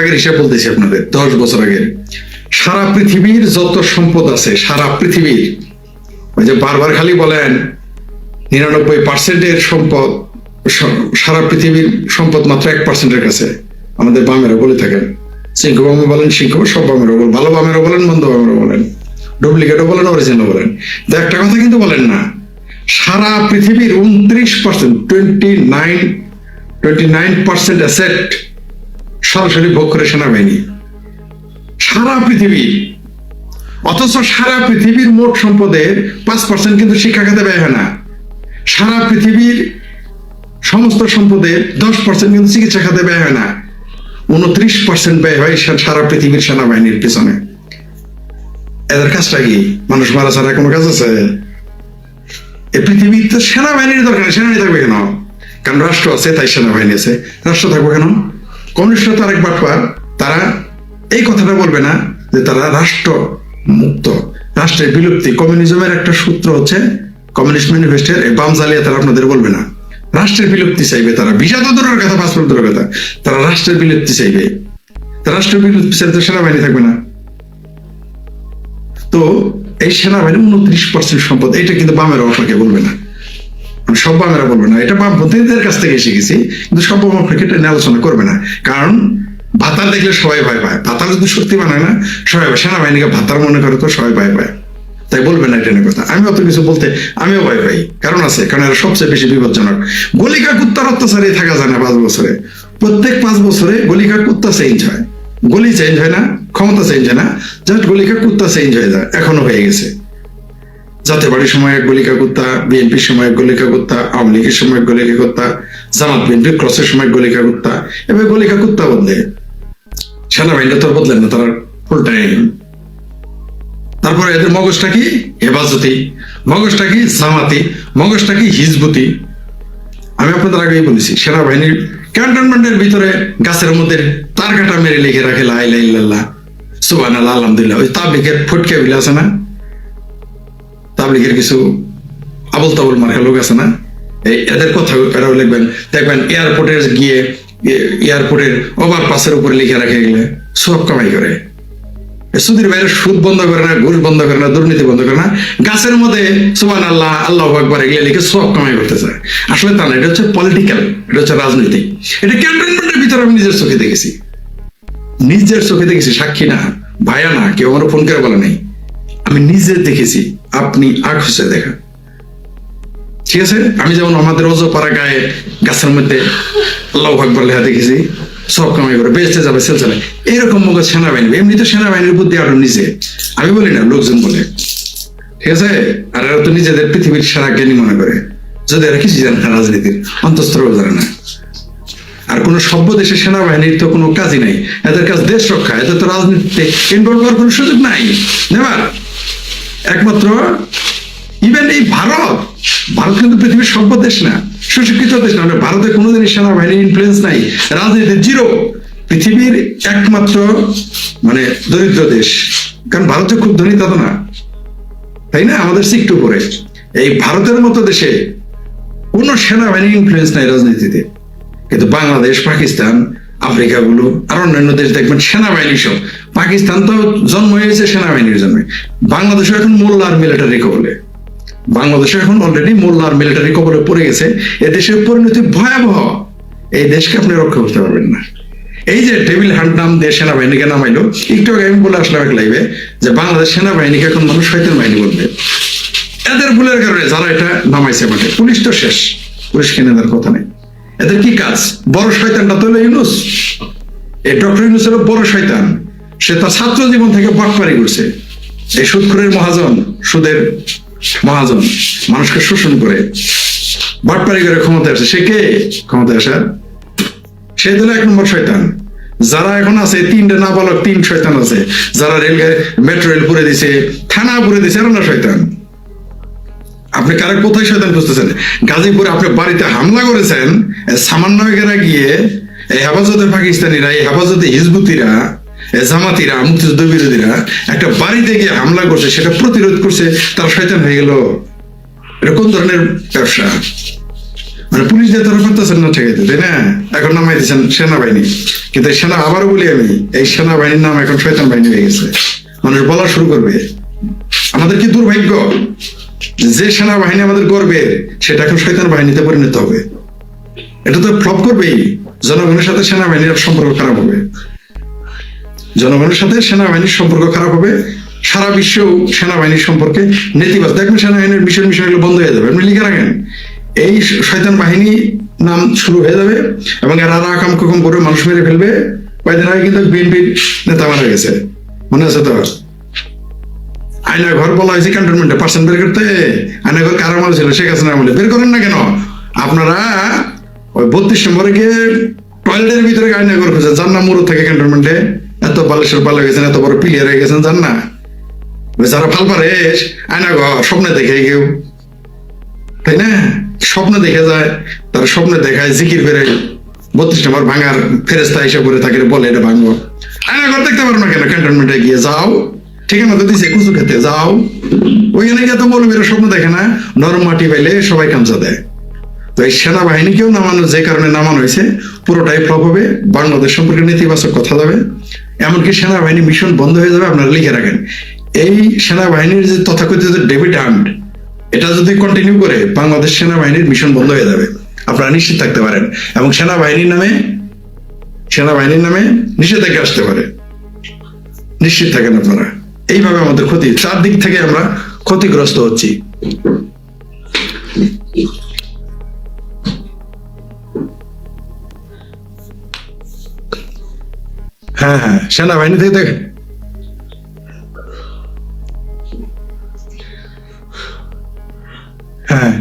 আগের হিসাব বলতেছি আপনাদের, দশ বছর আগে সারা পৃথিবীর যত সম্পদ আছে, সারা পৃথিবীর, ওই যে বারবার খালি বলেন, নিরানব্বই পার্সেন্টের সম্পদ সারা পৃথিবীর সম্পদ মাত্র এক পার্সেন্টের কাছে। আমাদের বামেরা বলে থাকেন। সিংহ বলেন, সিংহ সব বলেন, ভালো বলেন, মন্দ বলেন। ডুপ্লিকেটও বলেন বলেন। তো একটা কথা কিন্তু বলেন না, সারা পৃথিবীর উনত্রিশ percent twenty nine twenty nine percent asset সরাসরি ভোগ করে সেনাবাহিনী সারা পৃথিবীর অথচ সারা পৃথিবীর মোট সম্পদের পাঁচ পার্সেন্ট কিন্তু শিক্ষা খাতে ব্যয় হয় না। সারা পৃথিবীর সমস্ত সম্পদের দশ পার্সেন্ট কিন্তু চিকিৎসা খাতে ব্যয় হয় না। উনত্রিশ পার্সেন্ট ব্যয় হয় সারা পৃথিবীর সেনাবাহিনীর পিছনে। এদের কাজটা কি? মানুষ মারা ছাড়া কোনো কাজ আছে? এই পৃথিবীর তো সেনাবাহিনীর দরকার সেনাবাহিনী থাকবে কেন? কারণ রাষ্ট্র আছে, তাই সেনাবাহিনী আছে। রাষ্ট্র থাকবে কেন? কমিউনিস্টরা তার এক বাটপার তারা এই কথাটা বলবে না যে তারা রাষ্ট্র মুক্ত, রাষ্ট্রের বিলুপ্তি। কমিউনিজমের একটা সূত্র হচ্ছে কমিউনিস্ট ম্যানিফেস্টের বাম জালিয়া তারা আপনাদের বলবে না। রাষ্ট্রের বিলুপ্তি চাইবে তারা ভিসা তো দূরের কথা পাসপোর্ট দূরের কথা তারা রাষ্ট্রের বিলুপ্তি চাইবে। রাষ্ট্রের বিলুপ্তি চাইলে তো সেনাবাহিনী থাকবে না। তো এই সেনাবাহিনী উনত্রিশ পার্সেন্ট সম্পদ এটা কিন্তু বামের আপনাকে বলবে না। সব বামেরা বলবে না। এটা বামপন্থীদের কাছ থেকে শিখেছি, কিন্তু সব বাম এটা আলোচনা করবে না। কারণ ভাতার দেখলে সবাই ভয় পায়। ভাতার যদি সত্যি বানায় না, সবাই ভয়। সেনাবাহিনীকে ভাতার মনে করে তো সবাই ভয় পায়। তাই বলবে না এটা কথা। আমি অত কিছু বলতে, আমিও ভয় পাই। কারণ আছে, কারণ এরা সবচেয়ে বেশি বিপজ্জনক। গলিকা কুত্তার অত্যাচারে থাকা যায় না পাঁচ বছরে। প্রত্যেক পাঁচ বছরে গলিকা কুত্তা চেঞ্জ হয়। গলি চেঞ্জ হয় না, ক্ষমতা চেঞ্জ হয় না। জাস্ট গলিকা কুত্তা চেঞ্জ হয়ে যায়। এখনও হয়ে গেছে। জাতীয় পার্টির সময় এক গলিকা কুত্তা বিএনপির সময় এক গলিকা কুত্তা আওয়ামী লীগের সময় এক গলিকা কুত্তা জামাত বিএনপি ক্রসের সময় গলিকা কুত্তা এবার গলিকা কুত্তা বদলে। সেনাবাহিনীটা তো বদলেন না, তারা টাইম তারপরে এদের মগজটা কি? হেফাজতি। মগজটা কি? জামাতি। মগজটা কি? হিজবুতি। আমি আপনাদের আগেই বলেছি, সেনাবাহিনীর ক্যান্টনমেন্টের ভিতরে গাছের মধ্যে তার কাটা মেরে লিখে রাখে লাল্লাহ সুবান আলহামদুলিল্লাহ। ওই তাবলিকের ফুটকে বিলে আছে না? তাবলিকের কিছু আবল তাবল মার্কা লোক আছে না? এদের কথা এরাও লিখবেন। দেখবেন এয়ারপোর্টে গিয়ে এয়ারপোর্টের ওভার পাসের উপরে লিখে রাখে গেলে সব কামাই করে। এ সুধীর ভাইয়ের সুদ বন্ধ করে না, ঘুষ বন্ধ করে না, দুর্নীতি বন্ধ করে না, গাছের মধ্যে সুবান আল্লাহ আল্লাহ আকবর এগুলো লিখে সব কামাই করতে চায় আসলে তা না, এটা হচ্ছে পলিটিক্যাল এটা হচ্ছে রাজনীতি এটা ক্যান্টনমেন্টের ভিতরে আমি নিজের চোখে দেখেছি। নিজের চোখে দেখেছি, সাক্ষী না। ভাইয়া না, কেউ আমার ফোন করে বলে নেই। আমি নিজে দেখেছি, আপনি আখ হচ্ছে দেখা ঠিক আছে? আমি যেমন আমাদের অজপাড়া গায়ে গাছের মধ্যে আল্লাহ আকবর লেখা দেখেছি, সব কামাই করে বেঁচতে যাবে, সেল চালে। এরকম মুখ সেনাবাহিনী, এমনি তো সেনাবাহিনীর বুদ্ধি আরও নিজে। আমি বলি না, লোকজন বলে। ঠিক আছে? আর এরা তো নিজেদের পৃথিবীর সারা জ্ঞানী মনে করে। যদি এরা কিছু জানে না রাজনীতির অন্তঃস্তরও জানে না। আর কোন সভ্য দেশের সেনাবাহিনীর তো কোনো কাজই নাই। এদের কাজ দেশ রক্ষা, এদের তো রাজনীতিতে ইনভলভ হওয়ার কোনো সুযোগ নাই। নেবার? একমাত্র ইভেন এই ভারত ভারত কিন্তু পৃথিবীর সভ্য দেশ না, সুশিক্ষিত দেশ না মানে ভারতে কোনোদিনই সেনাবাহিনীর ইনফ্লুয়েন্স নাই রাজনীতি জিরো পৃথিবীর একমাত্র মানে দরিদ্র দেশ, কারণ ভারতে খুব ধনী তা না, তাই না? আমাদের সিকটু উপরে। এই ভারতের মতো দেশে কোন সেনাবাহিনীর ইনফ্লুয়েন্স নাই রাজনীতিতে। কিন্তু বাংলাদেশ, পাকিস্তান আফ্রিকা গুলো আর অন্যান্য দেশ দেখবেন সেনাবাহিনী সব। পাকিস্তান তো জন্ম হয়েছে সেনাবাহিনীর জন্য বাংলাদেশও এখন মোল্লার মিলিটারি কবলে বাংলাদেশও এখন অলরেডি মোল্লার মিলিটারি কবলে পড়ে গেছে। এ দেশের পরিণতি ভয়াবহ। এই দেশকে আপনি রক্ষা করতে পারবেন না। এই যে টেবিল হান্ট নাম দিয়ে সেনাবাহিনীকে নামাইলো, একটু আগে আমি বলে আসলাম এক লাইভে যে বাংলাদেশ সেনাবাহিনীকে এখন মানুষ শয়তান বাহিনী বলবে। এদের ভুলের কারণে যারা এটা নামাইছে মাঠে পুলিশ তো শেষ। পুলিশ কিনে দেওয়ার কথা নেই? এদের কি কাজ? বড় শয়তানটা তো ইউনুস? এই ডক্টর ইউনুস হলো বড় শয়তান। সে তার ছাত্র জীবন থেকে বাটপারি করছে। এই সুদখুরের মহাজন, সুদের মহাজন, মানুষকে শোষণ করে বাটপারি করে ক্ষমতা আসে। সে কে? ক্ষমতা আসার? সে হলো এক নম্বর শয়তান। যারা এখন আছে, তিনটা না বলক তিন শয়তান আছে। যারা রেল মেট্রো রেল পুরে দিছে, থানা পুরে দিছে, এরা না শয়তান। আপনি কারা কোথায় শয়তান খুঁজতেছেন? গাজীপুরে আপনি বাড়িতে হামলা করেছেন সামান্য বেগেরা গিয়ে এই হেফাজতে পাকিস্তানিরা, এই হেফাজতে হিজবুতিরা জামাতিরা, মুক্তিযুদ্ধ বিরোধীরা একটা বাড়িতে গিয়ে হামলা করছে, সেটা প্রতিরোধ করছে, তার শয়তান হয়ে গেল। এটা কোন ধরনের ব্যবসা? মানে পুলিশ দিয়ে তারা পারতেছেন না ঠেকাইতে, তাই না? এখন নামাই দিচ্ছেন সেনাবাহিনী। কিন্তু সেনা, আবারও বলি আমি, এই সেনাবাহিনীর নাম এখন শয়তান বাহিনী হয়ে গেছে। মানুষ বলা শুরু করবে। আমাদের কি দুর্ভাগ্য? যে সেনাবাহিনী আমাদের গর্বের সেটা শয়তান বাহিনীতে পরিণত হবে। এটা তো ফ্লপ করবেই। জনগণের সাথে সেনাবাহিনীর সম্পর্ক খারাপ হবে। জনগণের সাথে সেনাবাহিনীর সম্পর্ক খারাপ হবে। সারা বিশ্ব সেনাবাহিনীর সম্পর্কে নেতিবাচক দেখবেন সেনাবাহিনীর মিশন মিশন এগুলো বন্ধ হয়ে যাবে। আপনি লিখে রাখেন। এই শয়তান বাহিনী নাম শুরু হয়ে যাবে এবং এরা আকাম কুকুম করে মানুষ মেরে ফেলবে। কয়েকদিন আগে কিন্তু বিএনপির নেতা মারা গেছে। মনে আছে তো? আয়না ঘর বলা হয়েছে ক্যান্টনমেন্টে পার্সেন্ট বের করতে। আয়না ঘর কারা মারা ছিল? শেখ হাসিনা বলে বের করেন না কেন? আপনারা ওই বত্রিশ নম্বরে গিয়ে টয়লেটের ভিতরে আয়না ঘর খুঁজে যান না মুরু থেকে ক্যান্টনমেন্টে এত বালেশ্বর পালা গেছেন এত বড় প্লেয়ার হয়ে গেছেন যান না যারা ফাল পারে আয়না ঘর স্বপ্নে দেখে কেউ। তাই না? স্বপ্ন দেখে যায়, তার স্বপ্নে দেখায়, জিকির ফেরে বত্রিশ নম্বর ভাঙার ফেরেস্তা হিসেবে করে তাকে বলে এটা ভাঙবো। আয়না ঘর দেখতে পারো না কেন? ক্যান্টনমেন্টে গিয়ে যাও। ঠিকানা তো দিছে, কুচু খেতে, যাও। ওইখানে গিয়ে তো বলবে এরা স্বপ্ন দেখে না, নরম মাটি পাইলে সবাই কামচা দেয়। তো এই সেনাবাহিনীকেও নামানো যে কারণে নামানো হয়েছে, পুরোটাই ফ্লপ হবে, বাংলাদেশ সম্পর্কে নেতিবাচক কথা যাবে। এমনকি সেনাবাহিনী মিশন বন্ধ হয়ে যাবে, আপনারা লিখে রাখেন। এই সেনাবাহিনীর যে তথাকথিত ডেভিড হান্ট এটা যদি কন্টিনিউ করে, বাংলাদেশ সেনাবাহিনীর মিশন বন্ধ হয়ে যাবে। আপনারা নিশ্চিত থাকতে পারেন। এবং সেনাবাহিনীর নামে সেনাবাহিনীর নামে নিষেধাজ্ঞা আসতে পারে। নিশ্চিত থাকেন আপনারা। এইভাবে আমাদের ক্ষতি, চারদিক থেকে আমরা ক্ষতিগ্রস্ত হচ্ছি। হ্যাঁ হ্যাঁ সেনাবাহিনী থেকে দেখেন। হ্যাঁ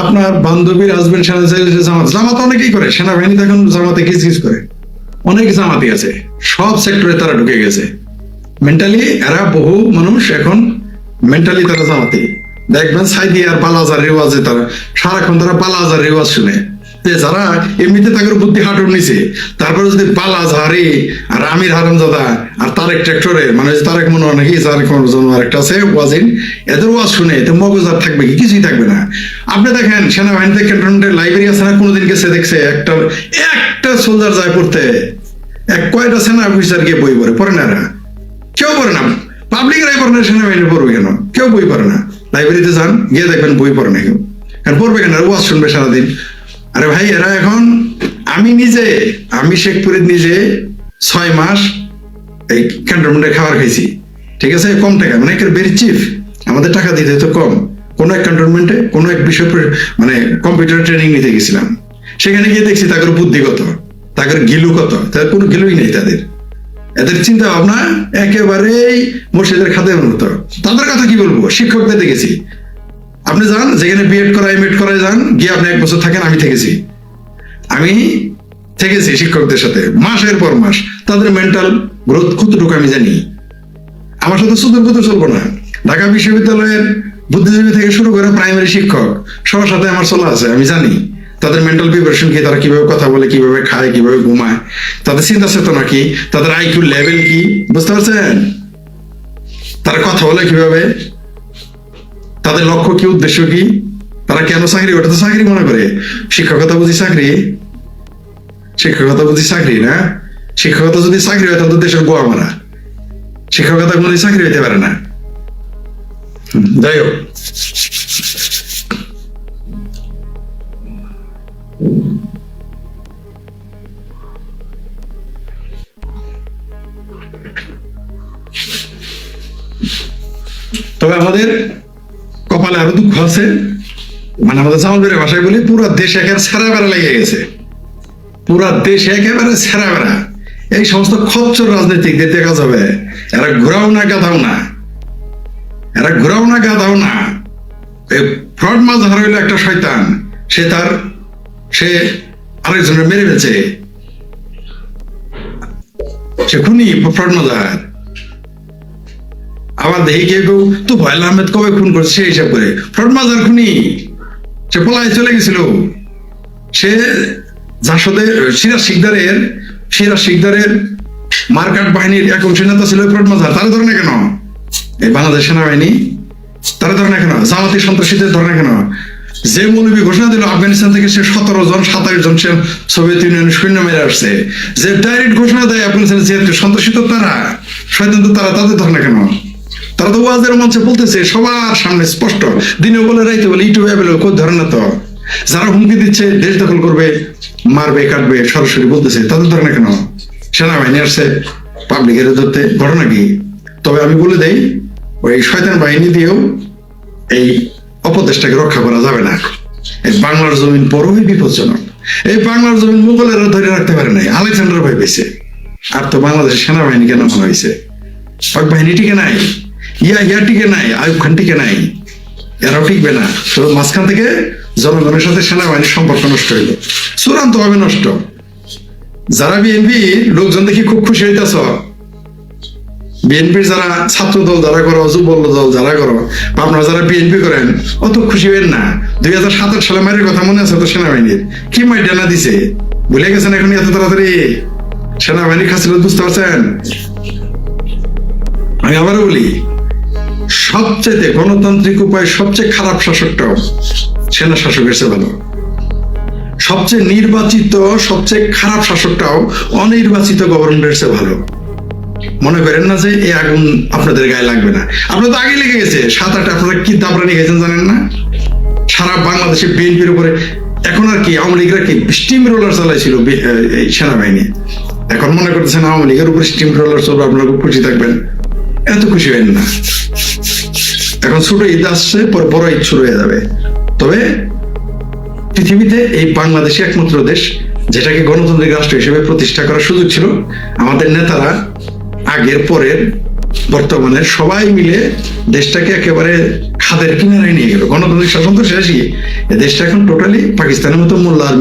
আপনার বান্ধবীর হাজবেন্ড জামাত। জামাত অনেকেই করে সেনাবাহিনী এখন জামাতে কিস কিস করে। অনেক জামাতি আছে, সব সেক্টরে তারা ঢুকে গেছে। মেন্টালি এরা বহু মানুষ এখন মেন্টালি তারা জামাতি। দেখবেন সাইদি আর বালাজার রেওয়াজে তারা, সারাক্ষণ তারা বালাজার রেওয়াজ শুনে। যে যারা এমনিতে তাদের বুদ্ধি হাঁটুর নিচে, তারপরে যদি বালাজারি আর আমির হারামজাদা আর তারেক ট্রাক্টরে মানে তারেক মনে হয় নাকি, তারেক আর একটা আছে, ওয়াজিন, এদের ওয়াজ শুনে তো মগজ আর থাকবে কি, কিছুই থাকবে না। আপনি দেখেন, সেনাবাহিনীতে ক্যান্টনমেন্টের লাইব্রেরি আছে না, কোনোদিন গেছে, দেখছে, একটা একটা সোলজার যায় পড়তে। এক কয়টা সেনা অফিসার গিয়ে বই পড়ে পড়ে না কেউ পড়ে না। পাবলিক পড়ে না সেনাবাহিনী পড়বে কেন? কেউ বই পড়ে না। লাইব্রেরিতে যান, গিয়ে দেখবেন বই পড়ে না কেউ। আর পড়বে কেন? ওয়াজ শুনবে সারাদিন। আরে ভাই, এরা এখন, আমি নিজে, আমি শেখপুরের নিজে ছয় মাস এই ক্যান্টনমেন্টে খাবার খাইছি। ঠিক আছে? কম টাকা। মানে একের ভেরি চিফ আমাদের টাকা দিতে তো কম। কোনো এক ক্যান্টনমেন্টে কোনো এক বিষয় মানে কম্পিউটার ট্রেনিং নিতে গেছিলাম। সেখানে গিয়ে দেখছি তাদের বুদ্ধি কত, তাদের গিলু কত। তাদের কোনো গিলুই নেই তাদের। এদের চিন্তা ভাবনা একেবারেই মসজিদের খাদের মতো তাদের কথা কি বলব? শিক্ষকদের দেখেছি আপনি যান, যেখানে বিএড করা এমএড করায় যান, গিয়ে আপনি এক বছর থাকেন, আমি থেকেছি। আমি থেকেছি শিক্ষকদের সাথে, মাসের পর মাস। তাদের মেন্টাল গ্রোথ কতটুকু আমি জানি। আমার সাথে সুদূর পুতুর চলবো না। ঢাকা বিশ্ববিদ্যালয়ের বুদ্ধিজীবী থেকে শুরু করে প্রাইমারি শিক্ষক, সবার সাথে আমার চলা আছে, আমি জানি। তাদের মেন্টাল প্রিপারেশন কি, তারা কীভাবে কথা বলে, কীভাবে খায়, কীভাবে ঘুমায়, তাদের চিন্তা চেতনা কি, তাদের আইকিউ লেভেল কি, বুঝতে পারছেন? তারা কথা বলে কীভাবে? তাদের লক্ষ্য কি, উদ্দেশ্য কি? তারা কেন চাকরি, ওটা তো চাকরি মনে করে। শিক্ষকতা বুঝি চাকরি? শিক্ষকতা বুঝি চাকরি না? শিক্ষকতা যদি চাকরি হয়, তাহলে দেশের গোয়া মারা। শিক্ষকতা কোনো চাকরি হইতে পারে না। যাই হোক। তবে আমাদের কপালে আরও দুঃখ আছে। মানে আমাদের জামালবের ভাষায় বলি, পুরো দেশ একেবারে ছেঁড়া বেড়া লেগে গেছে। পুরা দেশ একেবারে ছেঁড়া বেড়া। এই সমস্ত খচ্চর রাজনীতিকদের দেখা যাবে এরা ঘোরাও না, গাধাও না। এরা ঘোরাও না, গাধাও না। এই ফ্রড মাঝহার হইল একটা শয়তান। সে তার সে আরেকজনের মেরে ফেলছে। সে খুনি, ফ্রড মাঝহার আবার দেখি কেউ কেউ, তো ভয়াল আহমেদ কবে খুন করছে? সে হিসাব করে। ফ্রড খুনি, সে পলায় চলে গেছিল। সে সাথে সিরাজ শিকদারের সিরাজ শিকদারের মার্কাট বাহিনীর এক অংশ নেতা ছিল ফ্রড মাজার তারা ধরে কেন? এই বাংলাদেশ সেনাবাহিনী, তারা ধরে কেন? জামাতি সন্ত্রাসীদের ধরে কেন? যে মৌলবী ঘোষণা দিল, আফগানিস্তান থেকে সে সতেরো জন সাতাশ জন সে সোভিয়েত ইউনিয়নের সৈন্য মেরে আসছে। যে ডাইরেক্ট ঘোষণা দেয় আফগানিস্তানের যেহেতু সন্ত্রাসী তো তারা, শয়তান তো তারা তাদের ধর না কেন? তারা তো ওয়াজের মঞ্চে বলতেছে, সবার সামনে স্পষ্ট। দিনে বলে, রাইতে বলে, ইউটিউবে অ্যাভেলেবল কোন ধরে না তো? যারা হুমকি দিচ্ছে, দেশ দখল করবে, মারবে, কাটবে, সরাসরি বলতেছে, তাদের ধরে না কেন? সেনাবাহিনী আসছে পাবলিকের ধরতে ঘটনা কি? তবে আমি বলে দেই, ওই শয়তান বাহিনী দিয়েও এই অপদেশটাকে রক্ষা করা যাবে না। এই বাংলার জমিন বড়ই বিপজ্জনক। এই বাংলার জমিন মুঘলেরা ধরে রাখতে পারে নাই, আলেকজান্ডার ভয় পেয়েছে আর তো বাংলাদেশের সেনাবাহিনী কেন হয়েছে? পাক বাহিনী টিকে নাই, ইয়া ইয়া টিকে নাই, আয়ুব খান টিকে নাই। এরাও টিকবে না। তো মাঝখান থেকে জনগণের সাথে সেনাবাহিনীর সম্পর্ক নষ্ট হইল। চূড়ান্ত ভাবে নষ্ট। যারা বিএনপি, লোকজন দেখি খুব খুশি হইতেছ। বিএনপির যারা ছাত্র দল যারা করো যুব দল যারা করো, আপনারা যারা বিএনপি করেন, অত খুশি হবেন না। দুই হাজার সাতাশ সালে মায়ের কথা মনে আছে তো সেনাবাহিনীর? কি মাই ডানা দিছে? ভুলে গেছেন এখন এত তাড়াতাড়ি? সেনাবাহিনী খাচ্ছিল বুঝতে পারছেন? আমি আবারও বলি সবচেয়ে গণতান্ত্রিক উপায় সবচেয়ে খারাপ শাসকটাও সেনা শাসকের চেয়ে ভালো। সবচেয়ে নির্বাচিত, সবচেয়ে খারাপ শাসকটাও অনির্বাচিত গভর্নমেন্টের চেয়ে ভালো। মনে করেন না যে এই আগুন আপনাদের গায়ে লাগবে না। আপনার তো আগে লেগে গেছে সাত আট আপনারা কি দাবরানি গেছেন জানেন না? সারা বাংলাদেশে বিএনপির উপরে এখন আর কি আওয়ামী লীগরা কি স্টিম রোলার চালাইছিল এই সেনাবাহিনী। এখন মনে করতেছেন আওয়ামী লীগের উপরে স্টিম রোলার চলবে, আপনারা খুব খুশি থাকবেন। এত খুশি হবেন না। এখন ছোট ঈদ আসছে, পরে বড় ঈদ শুরু হয়ে যাবে। তবে পৃথিবীতে এই বাংলাদেশই একমাত্র দেশ যেটাকে গণতান্ত্রিক রাষ্ট্র হিসেবে প্রতিষ্ঠা করার সুযোগ ছিল। আমাদের নেতারা আগের পরের বর্তমানের সবাই মিলে দেশটাকে একেবারে খাদের কিনারায় নিয়ে গেল। গণতান্ত্রিক শাসন তো শেষই। দেশটা এখন টোটালি পাকিস্তানের মতো মোল্লা আর